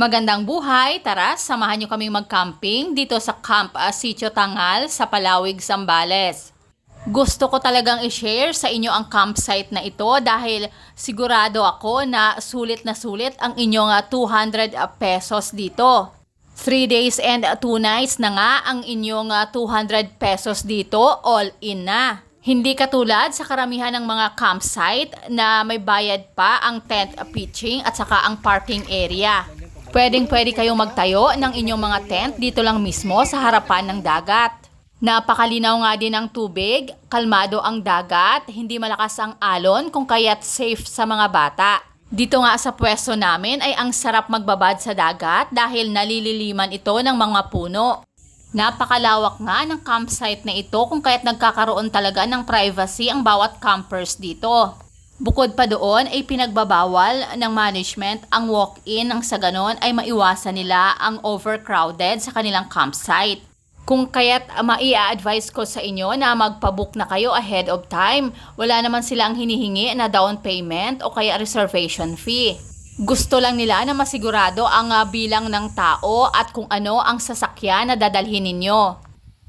Magandang buhay! Tara, samahan niyo kaming mag-camping dito sa Camp uh, Sitio Tangal sa Palawig, Zambales. Gusto ko talagang i-share sa inyo ang campsite na ito dahil sigurado ako na sulit na sulit ang inyong uh, 200 pesos dito. 3 days and 2 nights na nga ang inyong uh, 200 pesos dito, all in na. Hindi katulad sa karamihan ng mga campsite na may bayad pa ang tent pitching at saka ang parking area. Pwedeng pwede kayong magtayo ng inyong mga tent dito lang mismo sa harapan ng dagat. Napakalinaw nga din ang tubig, kalmado ang dagat, hindi malakas ang alon kung kaya't safe sa mga bata. Dito nga sa pwesto namin ay ang sarap magbabad sa dagat dahil nalililiman ito ng mga puno. Napakalawak nga ng campsite na ito kung kaya't nagkakaroon talaga ng privacy ang bawat campers dito. Bukod pa doon ay pinagbabawal ng management ang walk-in nang sa ganon ay maiwasan nila ang overcrowded sa kanilang campsite. Kung kaya't maia-advise ko sa inyo na magpabook na kayo ahead of time, wala naman silang hinihingi na down payment o kaya reservation fee. Gusto lang nila na masigurado ang ah, bilang ng tao at kung ano ang sasakyan na dadalhin ninyo.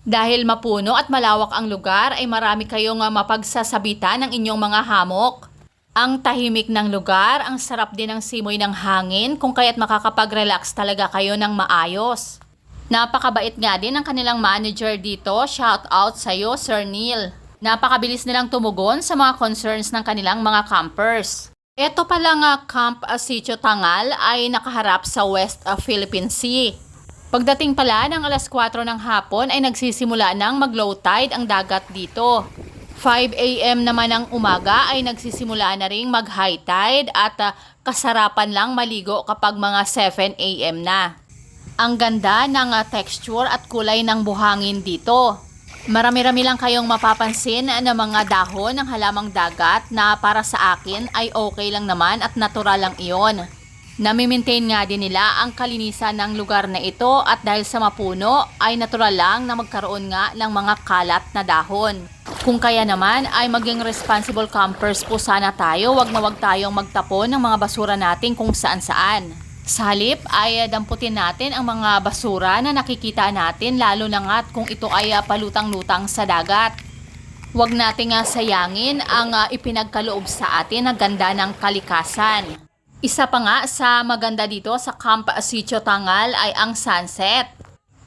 Dahil mapuno at malawak ang lugar ay marami kayong ah, mapagsasabitan ng inyong mga hamok. Ang tahimik ng lugar, ang sarap din ng simoy ng hangin kung kaya't makakapag-relax talaga kayo ng maayos. Napakabait nga din ang kanilang manager dito. Shout out sa iyo, Sir Neil. Napakabilis nilang tumugon sa mga concerns ng kanilang mga campers. Ito pala nga Camp Sitio Tangal ay nakaharap sa West Philippine Sea. Pagdating pala ng alas 4 ng hapon ay nagsisimula ng mag-low tide ang dagat dito. 5 a.m. naman ng umaga ay nagsisimula na ring mag-high tide at uh, kasarapan lang maligo kapag mga 7 a.m. na. Ang ganda ng uh, texture at kulay ng buhangin dito. Marami-rami lang kayong mapapansin na mga dahon ng halamang dagat na para sa akin ay okay lang naman at natural lang iyon. Nami-maintain nga din nila ang kalinisan ng lugar na ito at dahil sa mapuno ay natural lang na magkaroon nga ng mga kalat na dahon. Kung kaya naman ay maging responsible campers po sana tayo, wag na wag tayong magtapon ng mga basura natin kung saan saan. Sa halip ay damputin natin ang mga basura na nakikita natin lalo na nga kung ito ay ah, palutang-lutang sa dagat. Huwag nating nga sayangin ang ah, ipinagkaloob sa atin na ganda ng kalikasan. Isa pa nga sa maganda dito sa Camp Sitio Tangal ay ang sunset.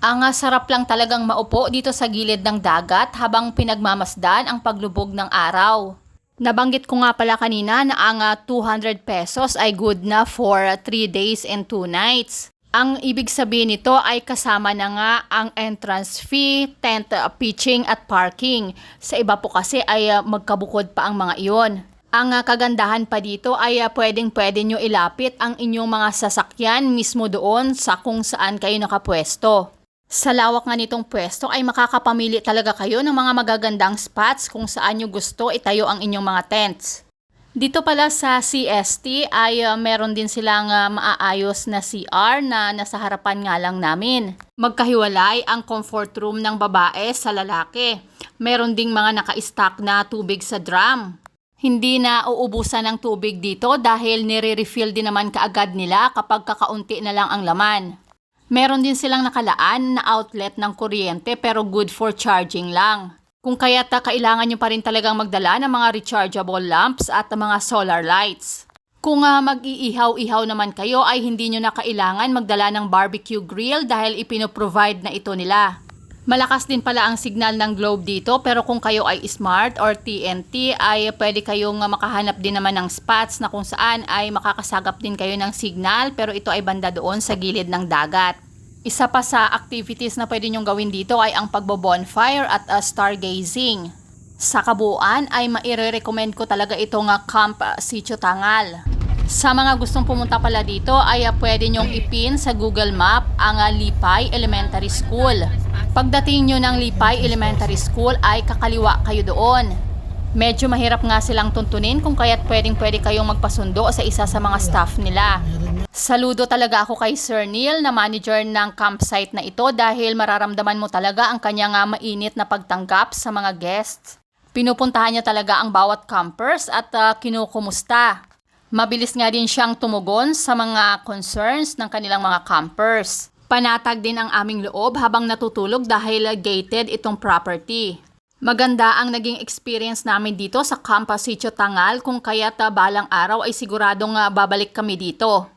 Ang ah, sarap lang talagang maupo dito sa gilid ng dagat habang pinagmamasdan ang paglubog ng araw. Nabanggit ko nga pala kanina na ang ah, 200 pesos ay good na for 3 days and 2 nights. Ang ibig sabihin nito ay kasama na nga ang entrance fee, tent ah, pitching at parking. Sa iba po kasi ay ah, magkabukod pa ang mga iyon. Ang ah, kagandahan pa dito ay ah, pwedeng pwede nyo ilapit ang inyong mga sasakyan mismo doon sa kung saan kayo nakapwesto. Sa lawak nga nitong pwesto ay makakapamili talaga kayo ng mga magagandang spots kung saan nyo gusto itayo ang inyong mga tents. Dito pala sa CST ay uh, meron din silang uh, maaayos na CR na nasa harapan nga lang namin. Magkahiwalay ang comfort room ng babae sa lalaki. Meron ding mga naka-stock na tubig sa drum. Hindi na uubusan ng tubig dito dahil nire-refill din naman kaagad nila kapag kakaunti na lang ang laman. Meron din silang nakalaan na outlet ng kuryente pero good for charging lang. Kung kaya ta kailangan nyo pa rin talagang magdala ng mga rechargeable lamps at mga solar lights. Kung uh, mag-iihaw-ihaw naman kayo ay hindi nyo na kailangan magdala ng barbecue grill dahil ipinoprovide na ito nila. Malakas din pala ang signal ng globe dito pero kung kayo ay smart or TNT ay pwede kayong makahanap din naman ng spots na kung saan ay makakasagap din kayo ng signal pero ito ay banda doon sa gilid ng dagat. Isa pa sa activities na pwede nyong gawin dito ay ang pagbo-bonfire at uh, stargazing. Sa kabuuan ay maire-recommend ko talaga itong uh, Camp uh, Sitio Tangal. Sa mga gustong pumunta pala dito ay uh, pwede nyong ipin sa Google Map ang uh, Lipay Elementary School. Pagdating nyo ng Lipay Elementary School ay kakaliwa kayo doon. Medyo mahirap nga silang tuntunin kung kaya't pwedeng pwede kayong magpasundo sa isa sa mga staff nila. Saludo talaga ako kay Sir Neil na manager ng campsite na ito dahil mararamdaman mo talaga ang kanyang nga mainit na pagtanggap sa mga guests. Pinupuntahan niya talaga ang bawat campers at uh, kinukumusta. Mabilis nga din siyang tumugon sa mga concerns ng kanilang mga campers. Panatag din ang aming loob habang natutulog dahil gated itong property. Maganda ang naging experience namin dito sa Camp Sitio Tangal kung kaya't ah, balang araw ay siguradong ah, babalik kami dito.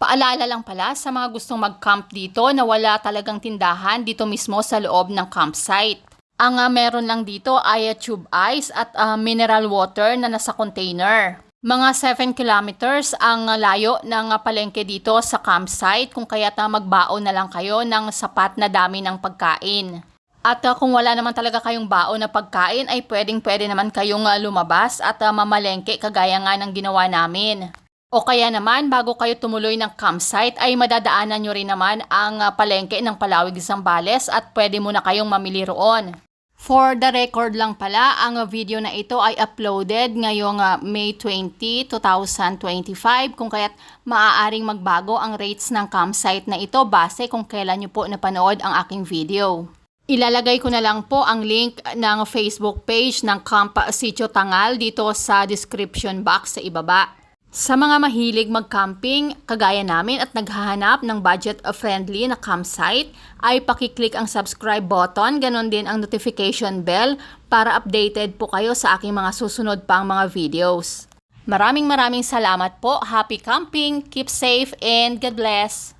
Paalala lang pala sa mga gustong mag-camp dito na wala talagang tindahan dito mismo sa loob ng campsite. Ang ah, meron lang dito ay ah, tube ice at ah, mineral water na nasa container. Mga 7 kilometers ang ah, layo ng palengke dito sa campsite kung kaya't magbaon na lang kayo ng sapat na dami ng pagkain. At kung wala naman talaga kayong baon na pagkain ay pwedeng pwede naman kayong lumabas at mamalengke kagaya nga ng ginawa namin. O kaya naman bago kayo tumuloy ng campsite ay madadaanan nyo rin naman ang ah, palengke ng Palawig Zambales at pwede muna kayong mamili roon. For the record lang pala, ang video na ito ay uploaded ngayong ah, May 20, 2025 kung kaya't maaaring magbago ang rates ng campsite na ito base kung kailan nyo po napanood ang aking video. Ilalagay ko na lang po ang link ng Facebook page ng Camp Sitio Tangal dito sa description box sa ibaba. Sa mga mahilig mag-camping, kagaya namin at naghahanap ng budget-friendly na campsite, ay pakiclick ang subscribe button, ganon din ang notification bell para updated po kayo sa aking mga susunod pang mga videos. Maraming maraming salamat po. Happy camping, keep safe, and God bless!